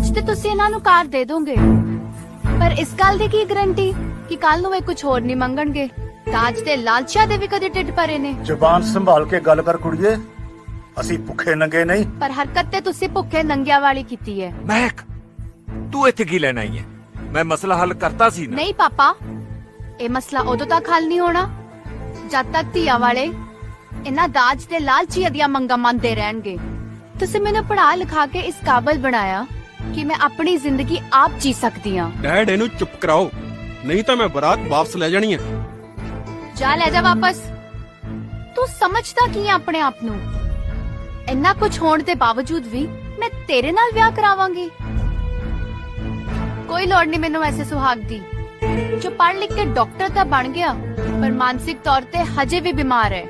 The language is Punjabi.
ਅੱਜ ਤੇ ਤੁਸੀਂ ਇਹਨਾਂ ਨੂੰ ਕਾਰ ਦੇ ਦੋਗੇ। ਪਰ ਇਸ ਗੱਲ ਦੀ ਕੀ ਗਰੰਟੀ ਕਿ ਕੱਲ ਨੂੰ ਇਹ ਕੁਝ ਹੋਰ ਨਹੀਂ ਮੰਗਣਗੇ? ਦਾਜ ਤੇ ਲਾਲਚਾ ਦੇ ਵੀ ਕਦੇ ਢਿੱਡ ਭਰੇ ਨੇ। ਜ਼ੁਬਾਨ ਸੰਭਾਲ ਕੇ ਗੱਲ ਕਰ ਕੁੜੀਏ। ਅਸੀਂ ਭੁੱਖੇ ਨੰਗੇ ਨਹੀਂ। ਪਰ ਹਰਕਤ ਤੇ ਤੁਸੀਂ ਭੁੱਖੇ ਨੰਗਿਆਂ ਵਾਲੀ ਕੀਤੀ ਹੈ। ਮਹਿਕ ਤੂੰ ਇੱਥੇ ਕੀ ਲੈਣ ਆਈ ਹੈ? ਮੈਂ ਮਸਲਾ ਹੱਲ ਕਰਤਾ ਸੀ ਨਾ। ਨਹੀਂ ਪਾਪਾ ਇਹ ਮਸਲਾ ਉਦੋਂ ਤੱਕ ਹੱਲ ਨਹੀਂ ਹੋਣਾ। ਜਦ ਤੱਕ ਧੀਆ ਵਾਲੇ ਇਹਨਾਂ ਦਾਜ ਤੇ ਲਾਲਚੀ ਅਦੀਆਂ ਮੰਗਾਂ ਮੰਨਦੇ ਰਹਿਣਗੇ। ਤੁਸੀਂ ਮੈਨੂੰ ਪੜ੍ਹਾ ਲਿਖਾ ਕੇ ਇਸ ਕਾਬਲ ਬਣਾਇਆ। ਕਿ ਮੈਂ ਆਪਣੀ ਜ਼ਿੰਦਗੀ ਆਪ ਜੀ ਸਕਦੀ ਹਾਂ। ਡੈਡ ਇਹਨੂੰ ਚੁੱਪ ਕਰਾਓ। ਨਹੀਂ ਤਾਂ ਮੈਂ ਬਰਾਤ ਵਾਪਸ ਲੈ ਜਾਣੀ ਹੈ। ਜਾ ਲੈ ਜਾ ਵਾਪਸ। ਤੂੰ ਸਮਝਦਾ ਕੀ ਹੈ ਆਪਣੇ ਆਪ ਨੂੰ? ਇੰਨਾ ਕੁਝ ਹੋਣ ਦੇ ਬਾਵਜੂਦ ਵੀ ਮੈਂ ਤੇਰੇ ਨਾਲ ਵਿਆਹ ਕਰਾਵਾਂਗੀ। ਕੋਈ ਲੋੜ ਨਹੀਂ ਮੈਨੂੰ ਐਸੇ ਸੁਹਾਗ ਦੀ। ਜੋ ਪੜ੍ਹ ਲਿਖ ਕੇ ਡਾਕਟਰ ਤਾਂ ਬਣ ਗਿਆ ਪਰ ਮਾਨਸਿਕ ਤੌਰ ਤੇ ਹਜੇ ਵੀ ਬਿਮਾਰ ਹੈ।